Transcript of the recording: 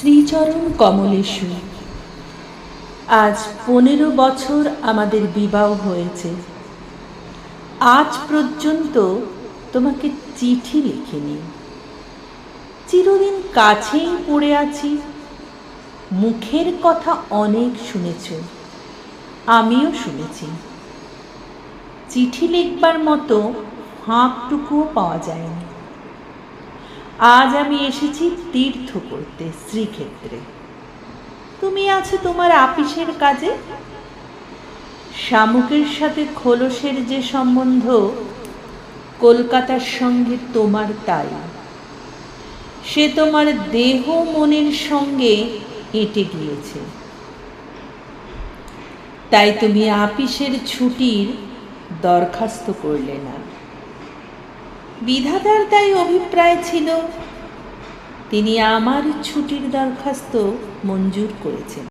শ্রীচরণ কমলেশু। আজ পনেরো বছর আমাদের বিবাহ হয়েছে। আজ পর্যন্ত তোমাকে চিঠি লিখিনি। চিরদিন কাছেই পড়ে আছি। মুখের কথা অনেক শুনেছ, আমিও শুনেছি। চিঠি লিখবার মতো হাঁকটুকুও পাওয়া যায়নি। আজ আমি এসেছি তীর্থ করতে শ্রীক্ষেত্রে। তুমি আছো তোমার আপিসের কাজে? শামুকের সাথে খোলসের যে সম্বন্ধ, কলকাতার সঙ্গে তোমার তাই। সে তোমার দেহ মনের সঙ্গে এঁটে গিয়েছে। তাই তুমি আপিসের ছুটির দরখাস্ত করলে না। বিধাতার তাই অভিপ্রায় ছিল তিনি আমার ছুটির দরখাস্ত মঞ্জুর করেছেন।